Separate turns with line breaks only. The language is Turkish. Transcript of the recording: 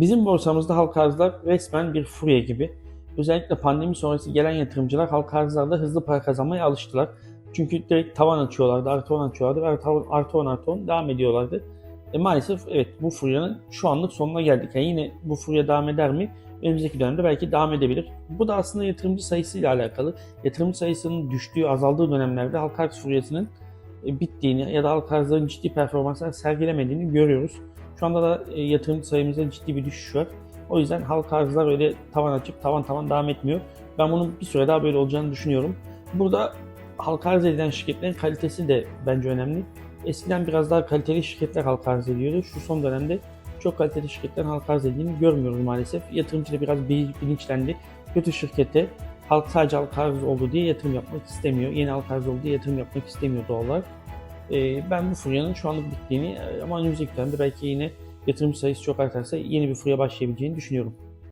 Bizim borsamızda halka arzlar resmen bir furya gibi. Özellikle pandemi sonrası gelen yatırımcılar halka arzlarda hızlı para kazanmaya alıştılar. Çünkü direkt tavan açıyorlardı, artı 10 açıyorlardı ve artı 10 artı 10, artı 10 devam ediyorlardı. E maalesef evet bu furyanın şu anlık sonuna geldik. Yani yine bu furya devam eder mi? Önümüzdeki dönemde belki devam edebilir. Bu da aslında yatırımcı sayısıyla alakalı. Yatırımcı sayısının düştüğü, azaldığı dönemlerde halka arz furyasının e, bittiğini ya da halka arzların ciddi performanslar sergilemediğini görüyoruz. Şu anda da e, yatırımcı sayımızda ciddi bir düşüş var. O yüzden halka arzlar öyle tavan açıp tavan tavan devam etmiyor. Ben bunun bir süre daha böyle olacağını düşünüyorum. Burada halka arz edilen şirketlerin kalitesi de bence önemli. Eskiden biraz daha kaliteli şirketler halka arz ediyordu. Şu son dönemde çok kaliteli şirketlerin halka arz edildiğini görmüyoruz maalesef. Yatırımcı da biraz bilinçlendi. Kötü şirkete halk sadece halka arz oldu diye yatırım yapmak istemiyor. Yeni halka arz oldu diye yatırım yapmak istemiyor doğal olarak. Ee, ben bu furyanın şu anlık bittiğini ama önümüzdeki dönemde belki yine yatırımcı sayısı çok artarsa yeni bir furya başlayabileceğini düşünüyorum.